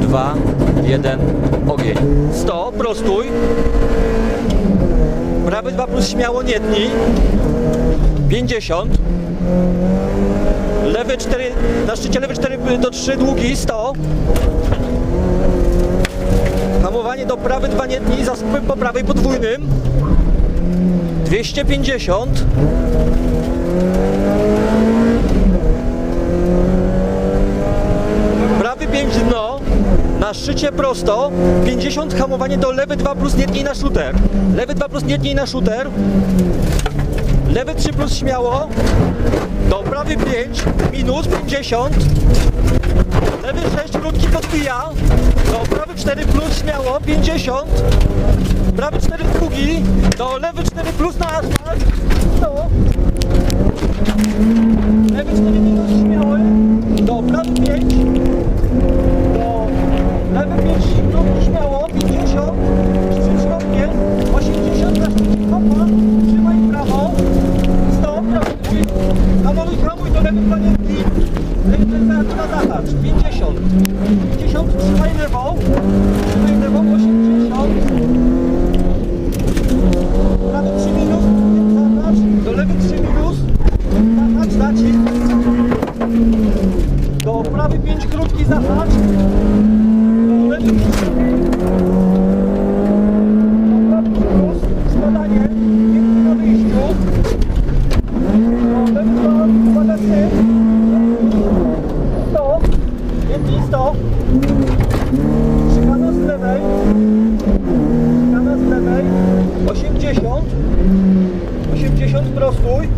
dwa, jeden, ogień. 100, prostuj. Prawy 2 plus śmiało nie tnij. 50. Lewy 4, na szczycie lewy 4 do 3, długi 100. Hamowanie do prawy 2 nietni, zaspy po prawej podwójnym. 250. Prawy 5 dno. Na szczycie prosto, 50 hamowanie do lewy 2 plus nietniej na shooter. Lewy 2 plus nietniej na shooter lewy 3 plus śmiało, do prawy 5, minus 50, lewy 6 krótki podbija, do prawy 4 plus śmiało, 50, prawy 4 drugi, do lewy 4 plus na asfalt, no. Спите. 80 80 prostuj.